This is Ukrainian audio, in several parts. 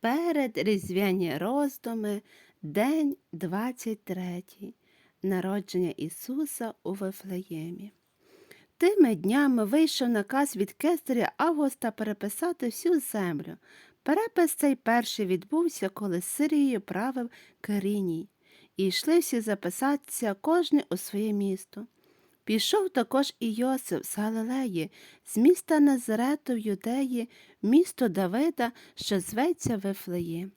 Перед різдвяні роздуми, день 23, народження Ісуса у Вифлеємі. Тими днями вийшов наказ від кесаря Августа переписати всю землю. Перепис цей перший відбувся, коли Сирією правив Кириній, і йшли всі записатися кожний у своє місто. Пішов також і Йосиф з Галилеї, з міста Назарету в Юдеї, місто Давида, що зветься Вифлеєм.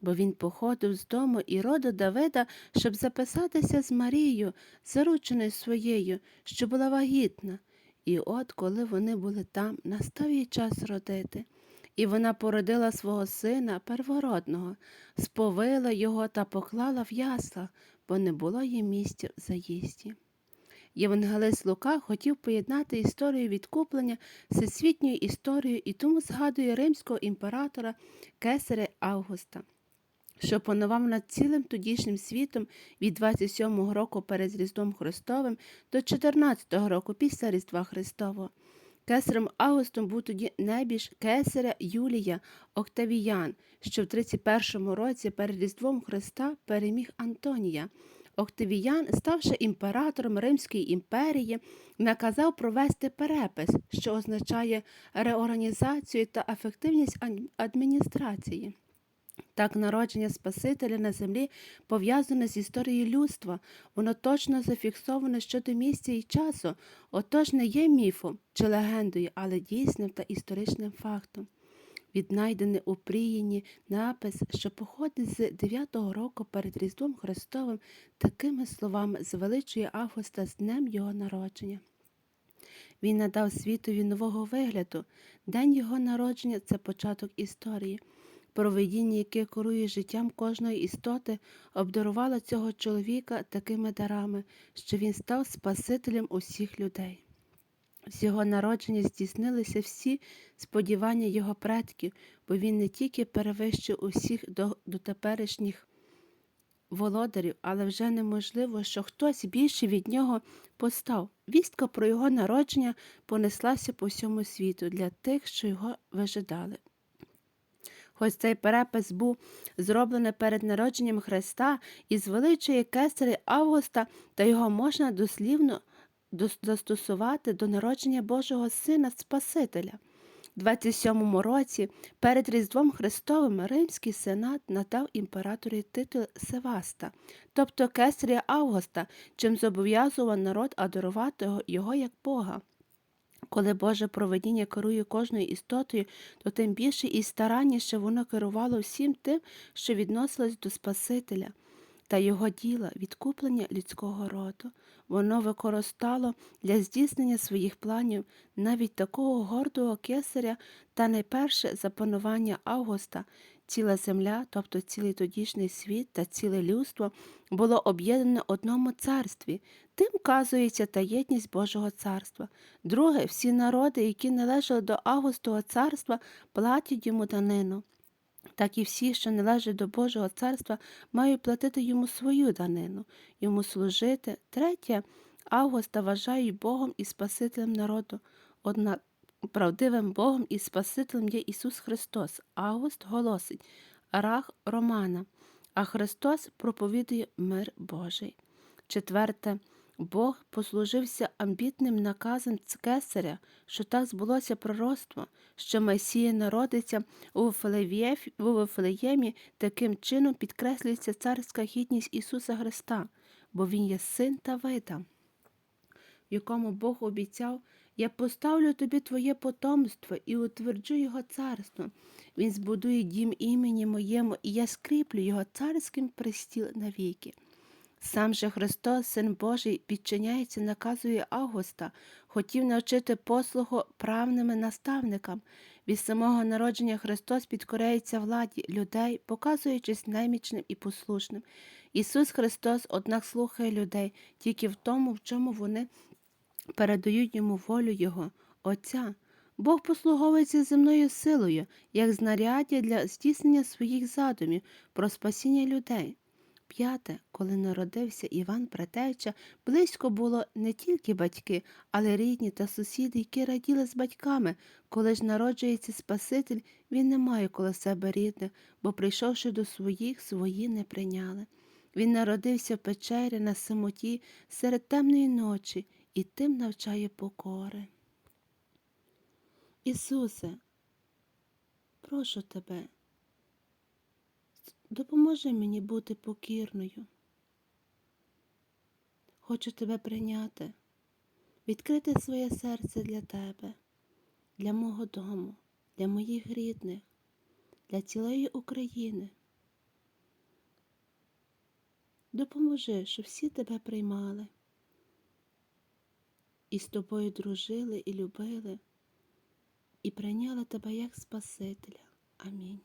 Бо він походив з дому і роду Давида, щоб записатися з Марією, зарученою своєю, що була вагітна. І от, коли вони були там, настав їй час родити. І вона породила свого сина первородного, сповила його та поклала в ясла, бо не було їй місця в заїзді. Євангелист Лука хотів поєднати історію відкуплення з всесвітньою історією і тому згадує римського імператора Кесаря Августа, що панував над цілим тодішнім світом від 27-го року перед Різдвом Христовим до 14-го року після Різдва Христового. Кесарем Августом був тоді небіж кесаря Юлія Октавіян, що в 31-му році перед Різдвом Христа переміг Антонія. Октавіян, ставши імператором Римської імперії, наказав провести перепис, що означає реорганізацію та ефективність адміністрації. Так, народження Спасителя на землі пов'язане з історією людства, воно точно зафіксоване щодо місця і часу, отож не є міфом чи легендою, але дійсним та історичним фактом. Віднайдений у Пріїні напис, що походить з 9-го року перед Різдвом Христовим, такими словами звеличує Августа з днем його народження. Він надав світові нового вигляду. День його народження це початок історії. Провидіння, яке керує життям кожної істоти, обдарувало цього чоловіка такими дарами, що він став Спасителем усіх людей. З його народження здійснилися всі сподівання його предків, бо він не тільки перевищив усіх до, дотеперішніх володарів, але вже неможливо, що хтось більше від нього постав. Вістка про його народження понеслася по всьому світу для тих, що його вижидали. Хоч цей перепис був зроблений перед народженням Христа і звеличує кесаря Августа, та його можна дослівно дос- застосувати до народження Божого Сина Спасителя. У 27 році перед Різдвом Христовим Римський сенат надав імператорі титул Севаста, тобто кесаря Августа, чим зобов'язував народ адорувати його- як Бога. Коли Боже проведіння керує кожною істотою, то тим більше і старанніше воно керувало всім тим, що відносилось до Спасителя та його діла, відкуплення людського роду. Воно використало для здійснення своїх планів навіть такого гордого кесаря та найперше за панування Августа. Ціла земля, тобто цілий тодішній світ та ціле людство, було об'єднане одному царстві. Тим вказується та єдність Божого царства. Друге, всі народи, які належали до Августового царства, платять йому данину. Так і всі, що належать до Божого царства, мають платити йому свою данину, йому служити. Третє, Августа вважають Богом і Спасителем народу. Однак правдивим Богом і Спасителем є Ісус Христос. Август голосить Рах Романа, а Христос проповідує мир Божий. Четверте, Бог послужився амбітним наказом Кесаря, що так збулося пророцтво, що Месія народиться у Вифлеємі, таким чином підкреслюється царська гідність Ісуса Христа, бо Він є син Давида в якому Бог обіцяв, я поставлю тобі твоє потомство і утверджу його царство. Він збудує дім імені моєму, і я скріплю його царським престіл навіки. Сам же Христос, Син Божий, підчиняється, наказує Августа, хотів навчити послугу правними наставникам. Від самого народження Христос підкоряється владі людей, показуючись наймічним і послушним. Ісус Христос, однак, слухає людей тільки в тому, в чому вони передають йому волю Його, Отця. Бог послуговується земною силою, як знаряддя для здійснення своїх задумів про спасіння людей. П'яте, коли народився Іван Претеча, близько було не тільки батьки, але рідні та сусіди, які раділи з батьками. Коли ж народжується Спаситель, він не має коло себе рідних, бо, прийшовши до своїх, свої не прийняли. Він народився в печері на самоті серед темної ночі і тим навчає покори. Ісусе, прошу тебе, допоможи мені бути покірною. Хочу тебе прийняти, відкрити своє серце для тебе, для мого дому, для моїх рідних, для цілої України. Допоможи, щоб всі тебе приймали і з тобою дружили і любили, і прийняли тебе як Спасителя. Амінь.